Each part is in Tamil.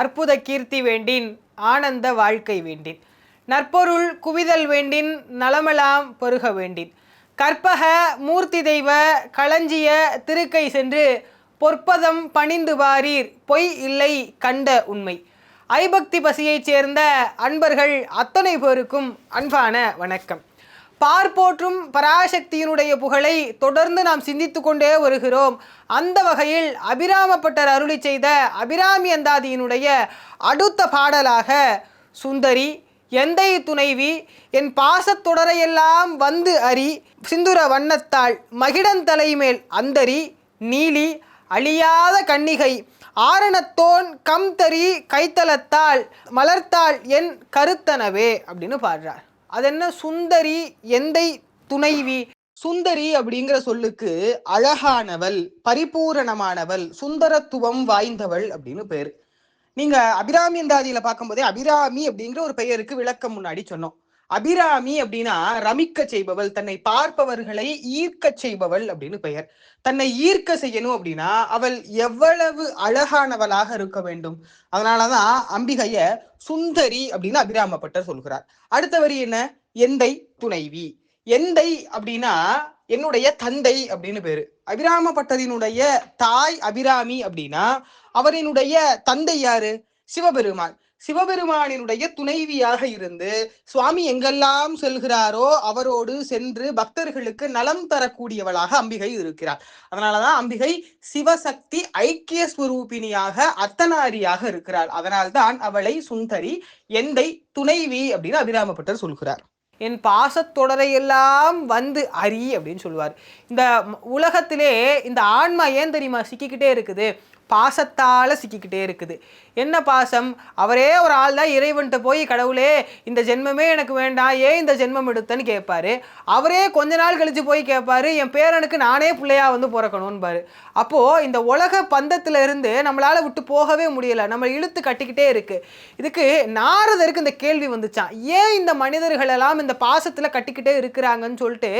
அற்புத கீர்த்தி வேண்டின் ஆனந்த வாழ்க்கை வேண்டின். நற்பொருள் குவிதல் வேண்டின் நலமெல்லாம் பெருக வேண்டின். கற்பக மூர்த்தி தெய்வ களஞ்சிய திருக்கை சென்று பொற்பதம் பணிந்து வாரீர் பொய் இல்லை கண்ட உண்மை. ஐபக்தி பசியைச் சேர்ந்த அன்பர்கள் அத்தனை பேருக்கும் அன்பான வணக்கம். பார்ப்போற்றும் பராசக்தியினுடைய புகழை தொடர்ந்து நாம் சிந்தித்து கொண்டே வருகிறோம். அந்த வகையில் அபிராமப்பட்டர் அருளி செய்த அபிராமி அந்தாதியினுடைய அடுத்த பாடலாக சுந்தரி எந்தை துணைவி? என் பாசத்தொடரையெல்லாம் வந்து அறி சிந்துர வண்ணத்தாள் மகிடன் தலைமேல் அந்தரி நீலி அழியாத கன்னிகை ஆரணத்தோன் கம் தரி கைத்தலத்தாள் மலர்த்தாள் என் கருத்தனவே அப்படின்னு பாடுறார். அது என்ன சுந்தரி எந்தை துணைவி? சுந்தரி அப்படிங்கிற சொல்லுக்கு அழகானவள் பரிபூரணமானவள் சுந்தரத்துவம் வாய்ந்தவள் அப்படின்னு பேர். நீங்க அபிராமி என்றாதியில பார்க்கும்போதே அபிராமி அப்படிங்கிற ஒரு பெயருக்கு விளக்கம் முன்னாடி சொன்னோம். அபிராமி அப்படின்னா ரமிக்க செய்பவள் தன்னை பார்ப்பவர்களை ஈர்க்க செய்பவள் அப்படின்னு பெயர். தன்னை ஈர்க்க செய்யணும் அப்படின்னா அவள் எவ்வளவு அழகானவளாக இருக்க வேண்டும். அதனாலதான் அம்பிகைய சுந்தரி அப்படின்னு அபிராமப்பட்டர் சொல்கிறார். அடுத்த வரி என்ன? எந்தை துணைவி. எந்தை அப்படின்னா என்னுடைய தந்தை அப்படின்னு பேரு. அபிராமப்பட்டரினுடைய தாய் அபிராமி அப்படின்னா அவரினுடைய தந்தை யாரு? சிவபெருமான். சிவபெருமானினுடைய துணைவியாக இருந்து சுவாமி எங்கெல்லாம் செல்கிறாரோ அவரோடு சென்று பக்தர்களுக்கு நலம் தரக்கூடியவளாக அம்பிகை இருக்கிறார். அதனாலதான் அம்பிகை சிவசக்தி ஐக்கிய ஸ்வரூபிணியாக அர்த்தநாரியாக இருக்கிறார் அதனால்தான் அவளை சுந்தரி எந்தை துணைவி அப்படின்னு அபிராமப்பட்டர் சொல்கிறார். என் பாசத்தொடரையெல்லாம் வந்து அறி அப்படின்னு சொல்லுவார். இந்த உலகத்திலே இந்த ஆன்மா ஏன் தெரியுமா? சிக்கிக்கிட்டே இருக்குது. பாசத்தால் சிக்கிக்கிட்டே இருக்குது. என்ன பாசம்? அவரே ஒரு ஆள் தான் இறைவன்கிட்ட போய் கடவுளே இந்த ஜென்மமே எனக்கு வேண்டாம். ஏன் இந்த ஜென்மம் எடுத்தேன்னு கேட்பாரு அவரே கொஞ்ச நாள் கழித்து போய் கேட்பாரு என் பேரனுக்கு நானே பிள்ளையாக வந்து பிறக்கணும்பாரு. அப்போது இந்த உலக பந்தத்தில் இருந்து நம்மளால் விட்டு போகவே முடியலை. நம்ம இழுத்து கட்டிக்கிட்டே இருக்குது இதுக்கு நாரதருக்கு இந்த கேள்வி வந்துச்சான் ஏன் இந்த மனிதர்களெல்லாம் இந்த பாசத்தில் கட்டிக்கிட்டே இருக்கிறாங்கன்னு சொல்லிட்டு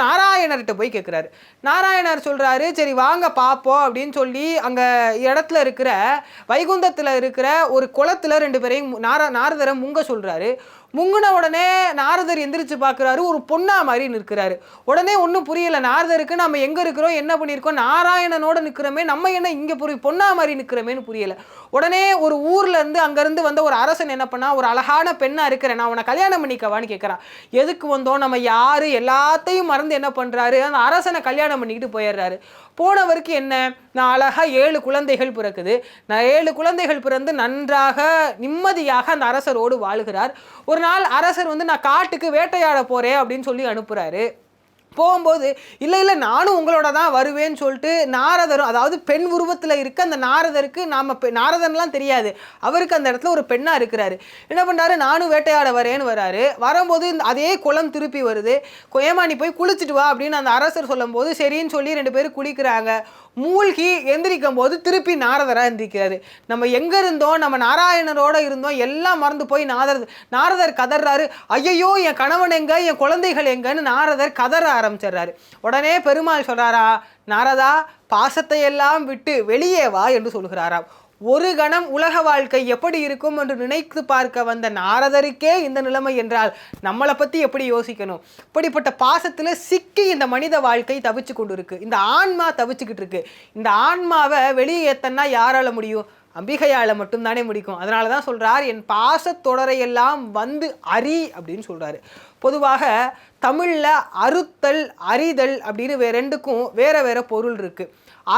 நாராயணர்கிட்ட போய் கேட்குறாரு நாராயணர் சொல்கிறாரு சரி வாங்க பார்ப்போம் அப்படின்னு சொல்லி அங்கே இடத்துல இருக்கிற வைகுந்தத்தில் இருக்கிற ஒரு குளத்தில் ரெண்டு பேரையும் நார நாரதரை முங்க சொல்கிறாரு முங்குன உடனே நாரதர் எந்திரிச்சு பார்க்குறாரு. ஒரு பொண்ணா மாதிரி நிற்கிறாரு. உடனே ஒன்றும் புரியல. நாரதருக்கு நம்ம எங்கே இருக்கிறோம்? என்ன பண்ணியிருக்கோம்? நாராயணனோட நிற்கிறோமே. நம்ம என்ன இங்கே புரி பொண்ணா மாதிரி நிற்கிறோமேன்னு புரியல. உடனே ஒரு ஊர்லேருந்து இருந்து வந்த ஒரு அரசன் என்ன பண்ணா ஒரு அழகான பெண்ணாக இருக்கிறேன். நான் உன கல்யாணம் பண்ணிக்கவான்னு கேட்குறான் எதுக்கு வந்தோம்? நம்ம யார்? எல்லாத்தையும் மறந்து என்ன பண்ணுறாரு அந்த அரசனை கல்யாணம் பண்ணிக்கிட்டு போயிடுறாரு. போனவருக்கு என்ன? நான் அழகாக ஏழு குழந்தைகள் பிறக்குது. நான் ஏழு குழந்தைகள் பிறந்து நன்றாக நிம்மதியாக அந்த அரசரோடு வாழுகிறார். ஒரு நாள் அரசர் வந்து நான் காட்டுக்கு வேட்டையாட போகிறேன் அப்படின்னு சொல்லி அனுப்புகிறாரு போகும்போது இல்லை இல்லை நானும் உங்களோட தான் வருவேன்னு சொல்லிட்டு நாரதரும் அதாவது பெண் உருவத்தில் இருக்க அந்த நாரதருக்கு நாம் பெ- நாரதன்லாம் தெரியாது. அவருக்கு அந்த இடத்துல ஒரு பெண்ணாக இருக்கிறாரு. என்ன பண்ணுறாரு நானும் வேட்டையாட வரேன்னு வராரு. வரும்போது இந்த அதே குளம் திருப்பி வருது. ஏமா நீ போய் குளிச்சுட்டு வா அப்படின்னு அந்த அரசர் சொல்லும்போது சரின்னு சொல்லி ரெண்டு பேரும் குளிக்கிறாங்க. மூழ்கி எந்திரிக்கும் போது திருப்பி நாரதராக எந்திரிக்கிறாரு. நம்ம எங்க இருந்தோம்? நம்ம நாராயணரோட இருந்தோம். எல்லாம் மறந்து போய் நாரதர் நாரதர் கதறாரு ஐயையோ என் கணவன் எங்க? என் குழந்தைகள் எங்கன்னு நாரதர் கதற ஆரம்பிச்சிடுறாரு. உடனே பெருமாள் சொல்றாரா நாரதா பாசத்தை எல்லாம் விட்டு வெளியே வா என்று சொல்கிறாராம் ஒரு கணம் உலக வாழ்க்கை எப்படி இருக்கும் என்று நினைத்து பார்க்க வந்த நாரதருக்கே இந்த நிலைமை என்றால் நம்மளை பற்றி எப்படி யோசிக்கணும்? இப்படிப்பட்ட பாசத்தில் சிக்கி இந்த மனித வாழ்க்கை தவிச்சு கொண்டு இருக்கு இந்த ஆன்மா தவிச்சுக்கிட்டு இருக்கு. இந்த ஆன்மாவை வெளியே ஏத்தன்னா யாரால முடியும்? அம்பிகையால் மட்டும்தானே முடிக்கும். அதனால தான் சொல்கிறார் என் பாசத்தொடரையெல்லாம் வந்து அறி அப்படின்னு சொல்கிறாரு பொதுவாக தமிழில் அறுத்தல் அறிதல் அப்படின்னு வே ரெண்டுக்கும் வேற வேற பொருள் இருக்கு.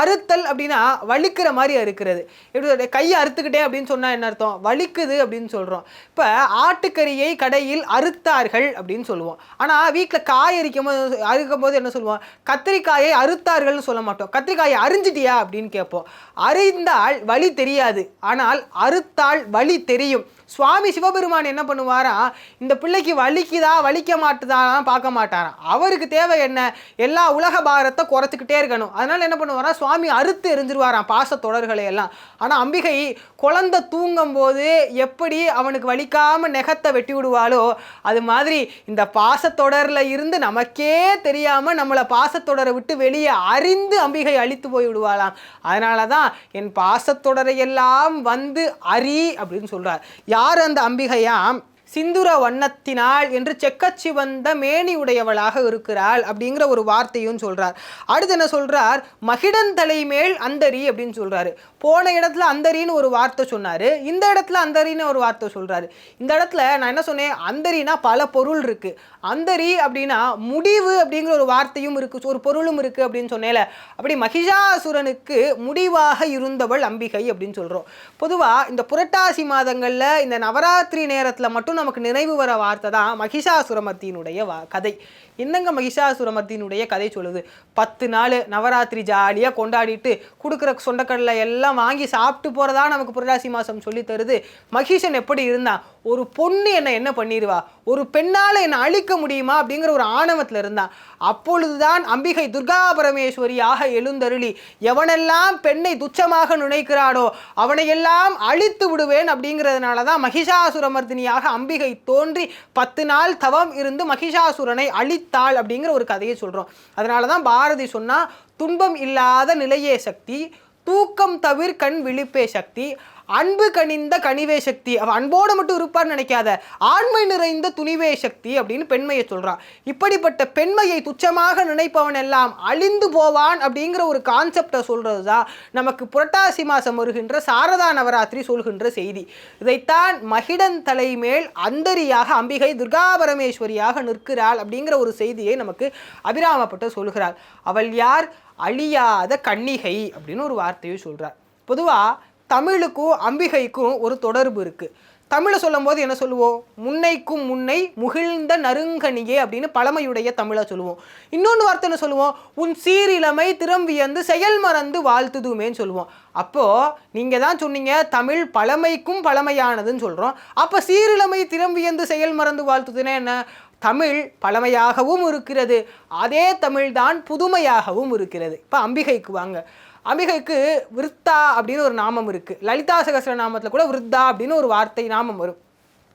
அறுத்தல் அப்படின்னா வலிக்கிற மாதிரி அறுக்கிறது. எப்படி சொல்றது? கையை அறுத்துக்கிட்டே அப்படின்னு சொன்னால் என்ன அர்த்தம்? வலிக்குது அப்படின்னு சொல்கிறோம் இப்போ ஆட்டுக்கறியை கடையில் அறுத்தார்கள் அப்படின்னு சொல்லுவோம். ஆனால் வீட்டில் காய் அரிக்கும் போது அறுக்கும் போது என்ன சொல்லுவோம்? கத்திரிக்காயை அறுத்தார்கள்னு சொல்ல மாட்டோம். கத்திரிக்காயை அரிஞ்சிட்டியா அப்படின்னு கேட்போம். அறிந்தால் வலி தெரியாது. ஆனால் அறுத்தால் வலி தெரியும். சுவாமி சிவபெருமான் என்ன பண்ணுவாரா? இந்த பிள்ளைக்கு வலிக்குதா வலிக்க மாட்டுதான்னு பார்க்க மாட்டாராம் அவருக்கு தேவை என்ன? எல்லா உலக பாரத்தை குறைச்சிக்கிட்டே இருக்கணும். அதனால் என்ன பண்ணுவாரா? சுவாமி அறுத்து எரிஞ்சிருவாராம் பாச தொடர்களை எல்லாம். ஆனால் அம்பிகை குழந்தை தூங்கும் போது எப்படி அவனுக்கு வலிக்காமல் நெகத்தை வெட்டி விடுவாளோ அது மாதிரி இந்த பாசத்தொடரில் இருந்து நமக்கே தெரியாமல் நம்மளை பாசத்தொடரை விட்டு வெளியே அறிந்து அம்பிகை அழித்து போய் விடுவாளாம். அதனால தான் என் பாசத்தொடரை எல்லாம் வந்து அறி அப்படின்னு சொல்கிறார் யார் அந்த அம்பிகையாம்? சிந்துர வண்ணத்தினாள் என்று செக்கச்சி வந்த மேனி உடையவளாக இருக்கிறாள் அப்படிங்கிற ஒரு வார்த்தையும் சொல்கிறார் அடுத்து என்ன சொல்கிறார் மகிடன் தலைமேல் அந்தரி அப்படின்னு சொல்கிறாரு போன இடத்துல அந்தரின்னு ஒரு வார்த்தை சொன்னார். இந்த இடத்துல அந்தரின்னு ஒரு வார்த்தை சொல்கிறாரு இந்த இடத்துல நான் என்ன சொன்னேன்? அந்தரினா பல பொருள் இருக்குது அந்தரி அப்படின்னா முடிவு அப்படிங்கிற ஒரு வார்த்தையும் இருக்குது ஒரு பொருளும் இருக்குது அப்படின்னு சொன்னேல. அப்படி மகிஷாசுரனுக்கு முடிவாக இருந்தவள் அம்பிகை அப்படின்னு சொல்கிறோம் பொதுவாக இந்த புரட்டாசி மாதங்களில் இந்த நவராத்திரி நேரத்தில் மட்டும் நமக்கு நினைவு வர வார்த்தை தான் மகிஷாசுரமத்தினுடைய வா கதை. என்னங்க மகிஷாசுரமர்த்தினுடைய கதை சொல்லுது. பத்து நாள் நவராத்திரி ஜாலியாக கொண்டாடிட்டு கொடுக்குற சொண்டக்கடலை எல்லாம் வாங்கி சாப்பிட்டு போகிறதா நமக்கு புரட்டாசி மாதம் சொல்லி தருது. மகிஷன் எப்படி இருந்தான்? ஒரு பொண்ணு என்னை என்ன பண்ணிடுவா ஒரு பெண்ணால் என்னை அழிக்க முடியுமா? அப்படிங்கிற ஒரு ஆணவத்தில் இருந்தான். அப்பொழுதுதான் அம்பிகை துர்கா பரமேஸ்வரியாக எழுந்தருளி எவனெல்லாம் பெண்ணை துச்சமாக நினைக்கிறானோ அவனையெல்லாம் அழித்து விடுவேன் அப்படிங்கிறதுனால தான் மகிஷாசுரமர்த்தினியாக அம்பிகை தோன்றி பத்து நாள் தவம் இருந்து மகிஷாசுரனை தாள் அப்படிங்கிற ஒரு கதையை சொல்கிறோம் அதனால தான் பாரதி சொன்னா துன்பம் இல்லாத நிலையே சக்தி தூக்கம் தவிர் கண் விழிப்பே சக்தி அன்பு கனிந்த கனிவே சக்தி. அவள் அன்போடு மட்டும் இருப்பான்னு நினைக்காத. ஆண்மை நிறைந்த துணிவே சக்தி அப்படின்னு பெண்மையை சொல்கிறான் இப்படிப்பட்ட பெண்மையை துச்சமாக நினைப்பவன் எல்லாம் அழிந்து போவான் அப்படிங்கிற ஒரு கான்செப்டை சொல்கிறது தான் நமக்கு புரட்டாசி மாதம் வருகின்ற சாரதா நவராத்திரி சொல்கின்ற செய்தி. இதைத்தான் மகிடன் தலைமேல் அந்தரியாக அம்பிகை துர்கா பரமேஸ்வரியாக நிற்கிறாள் அப்படிங்கிற ஒரு செய்தியை நமக்கு அபிராமப்பட்டு சொல்கிறாள். அவள் யார்? அழியாத கன்னிகை அப்படின்னு ஒரு வார்த்தையை சொல்கிறார் பொதுவாக தமிழுக்கும் அம்பிகைக்கும் ஒரு தொடர்பு இருக்குது தமிழை சொல்லும்போது என்ன சொல்லுவோம்? முன்னைக்கும் முன்னை முகிழ்ந்த நறுங்கனியே அப்படின்னு பழமையுடைய தமிழை சொல்லுவோம். இன்னொன்று வார்த்தை என்ன சொல்லுவோம்? உன் சீரிழமை திறம்பியந்து செயல் மறந்து வாழ்த்துதுமேன்னு சொல்லுவோம். அப்போது நீங்கள் தான் சொன்னீங்க தமிழ் பழமைக்கும் பழமையானதுன்னு சொல்கிறோம் அப்போ சீரிழமை திறம்பியந்து செயல் மறந்து வாழ்த்துதுன்னா என்ன? தமிழ் பழமையாகவும் இருக்கிறது. அதே தமிழ்தான் புதுமையாகவும் இருக்கிறது. இப்போ அம்பிகைக்கு வாங்க. அம்பிகைக்கு விருத்தா அப்படின்னு ஒரு நாமம் இருக்குது லலிதா சகசர நாமத்தில் கூட விருத்தா அப்படின்னு ஒரு வார்த்தை நாமம் வரும்.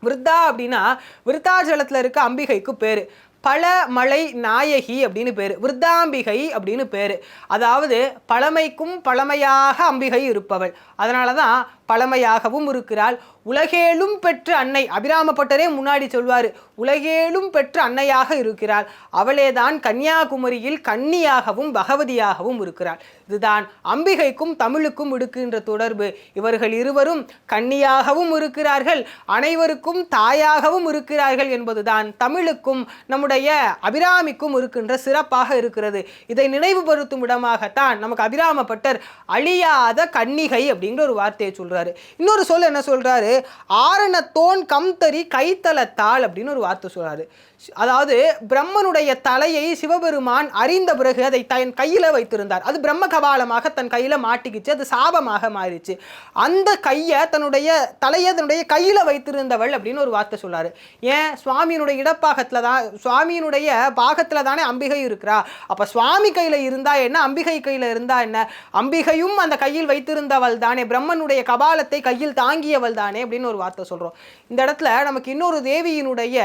விருத்தா அப்படின்னா விருத்தாச்சலத்தில் இருக்க அம்பிகைக்கு பேர். பல மலை நாயகி அப்படின்னு பேர். விருத்தாம்பிகை அப்படின்னு பேர். அதாவது பழமைக்கும் பழமையாக அம்பிகை இருப்பவள். அதனால தான் பழமையாகவும் இருக்கிறாள். உலகேலும் பெற்ற அன்னை. அபிராமப்பட்டரே முன்னாடி சொல்வார். உலகேலும் பெற்ற அன்னையாக இருக்கிறாள். அவளேதான் கன்னியாகுமரியில் கன்னியாகவும் பகவதியாகவும் இருக்கிறாள். இதுதான் அம்பிகைக்கும் தமிழுக்கும் இருக்கின்ற தொடர்பு. இவர்கள் இருவரும் கன்னியாகவும் இருக்கிறார்கள். அனைவருக்கும் தாயாகவும் இருக்கிறார்கள் என்பதுதான் தமிழுக்கும் நம்முடைய அபிராமிக்கும் இருக்கின்ற சிறப்பாக இருக்கிறது. இதை நினைவுபடுத்தும் விடமாகத்தான் நமக்கு அபிராமப்பட்டர் அழியாத கன்னிகை அப்படிங்கிற ஒரு வார்த்தையை சொல்றாரு. இன்னொரு சொல் என்ன சொல்றாரு? ஆரணத்தோன் கம்தரி கைத்தலத்தாள் அப்படின்னு ஒரு வார்த்தை சொல்றாரு. அதாவது பிரம்மனுடைய தலையை சிவபெருமான் அறிந்த பிறகு அதை தன் கையில் வைத்திருந்தார். அது பிரம்ம கபாலமாக தன் கையில் மாட்டிக்கிச்சு. அது சாபமாக மாறிச்சு அந்த கையை தன்னுடைய தலையை தன்னுடைய கையில் வைத்திருந்தவள் அப்படின்னு ஒரு வார்த்தை சொல்கிறார் ஏன்? சுவாமியினுடைய இடப்பாகத்தில் தான் சுவாமியினுடைய பாகத்தில் தானே அம்பிகை இருக்கிறா. அப்போ சுவாமி கையில் இருந்தா என்ன? அம்பிகை கையில் இருந்தா என்ன? அம்பிகையும் அந்த கையில் வைத்திருந்தவள் தானே. பிரம்மனுடைய கபாலத்தை கையில் தாங்கியவள் தானே அப்படின்னு ஒரு வார்த்தை சொல்கிறோம் இந்த இடத்துல நமக்கு இன்னொரு தேவியினுடைய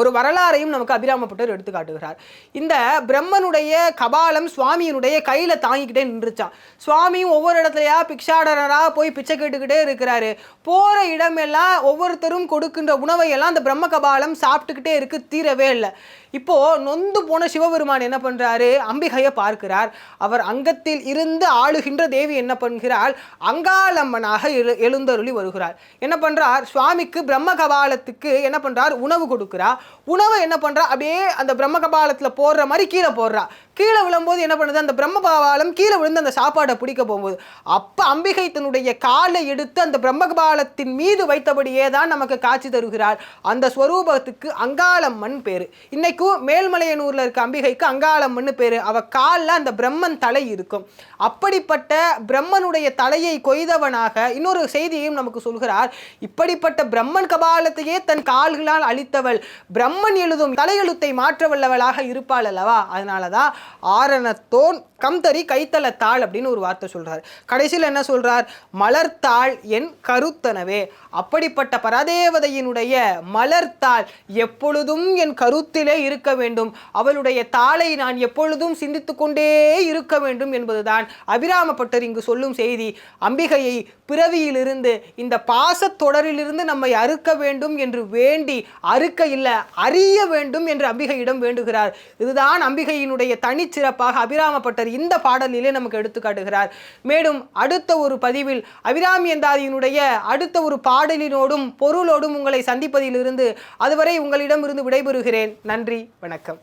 ஒரு வரலாறையும் நமக்கு அபிராமப்பட்டர் எடுத்து காட்டுகிறார். இந்த பிரம்மனுடைய கபாலம் சுவாமியினுடைய கையில் தாங்கிக்கிட்டே நின்றுச்சான். சுவாமியும் ஒவ்வொரு இடத்துலையா பிக்ஷாடனரா போய் பிச்சை கேட்டுக்கிட்டே இருக்கிறாரு. போகிற இடமெல்லாம் ஒவ்வொருத்தரும் கொடுக்கின்ற உணவையெல்லாம் அந்த பிரம்ம கபாலம் சாப்பிட்டுக்கிட்டே இருக்கு தீரவே இல்லை. இப்போ நொந்து போன சிவபெருமான் என்ன பண்றாரு? அம்பிகையை பார்க்கிறார். அவர் அங்கத்தில் இருந்து ஆளுகின்ற தேவி என்ன பண்ணுகிறாள் அங்காளம்மனாக எழு எழுந்தருளி வருகிறார். என்ன பண்றார்? சுவாமிக்கு பிரம்ம கபாலத்துக்கு என்ன பண்றார்? உணவு கொடுக்கிறார். உணவை என்ன பண்றா? அப்படியே அந்த பிரம்ம கபாலத்தில் போடுற மாதிரி கீழே போடுறா. கீழே விழும்போது என்ன பண்ணுது? அந்த பிரம்ம பாவாலம் கீழே விழுந்து அந்த சாப்பாடை பிடிக்க போகும்போது அப்போ அம்பிகை தன்னுடைய காலை எடுத்து அந்த பிரம்ம கபாலத்தின் மீது வைத்தபடியே தான் நமக்கு காட்சி தருகிறார் அந்த ஸ்வரூபத்துக்கு அங்காளம்மன் பேர். இன்னைக்கும் மேல்மலையனூரில் இருக்க அம்பிகைக்கு அங்காளம்மன் பேர். அவ காலில் அந்த பிரம்மன் தலை இருக்கும். அப்படிப்பட்ட பிரம்மனுடைய தலையை கொய்தவனாக இன்னொரு செய்தியையும் நமக்கு சொல்கிறார். இப்படிப்பட்ட பிரம்மன் கபாலத்தையே தன் கால்களால் அழித்தவள் பிரம்மன் எழுதும் தலையெழுத்தை மாற்ற வல்லவளாக இருப்பாள் அல்லவா? அதனால தான் ஆரணத்தோன் கம்தரி கைத்தலத்தாள் அப்படின்னு ஒரு வார்த்தை சொல்கிறார் கடைசியில் என்ன சொல்றார்? மலர்த்தாள் என் கருத்தனவே. அப்படிப்பட்ட பரதேவதையினுடைய மலர்த்தாள் எப்பொழுதும் என் கருத்திலே இருக்க வேண்டும். அவளுடைய தாளை நான் எப்பொழுதும் சிந்தித்து கொண்டே இருக்க வேண்டும் என்பதுதான் அபிராமப்பட்டர் இங்கு சொல்லும் செய்தி. அம்பிகையை பிறவியிலிருந்து இந்த பாசத் தொடரிலிருந்து நம்மை அறுக்க வேண்டும் என்று வேண்டி அறுக்க இல்லை அறிய வேண்டும் என்று அம்பிகையிடம் வேண்டுகிறார். இதுதான் அம்பிகையினுடைய தனிச்சிறப்பாக அபிராமப்பட்டர் இந்த பாடலிலே நமக்கு எடுத்து காட்டுகிறார். மேலும் அடுத்த ஒரு பதிவில் அபிராமியந்தாதியினுடைய அடுத்த ஒரு பாடலினோடும் பொருளோடும் உங்களை சந்திப்பதிலிருந்து அதுவரை உங்களிடமிருந்து விடைபெறுகிறேன். நன்றி வணக்கம்.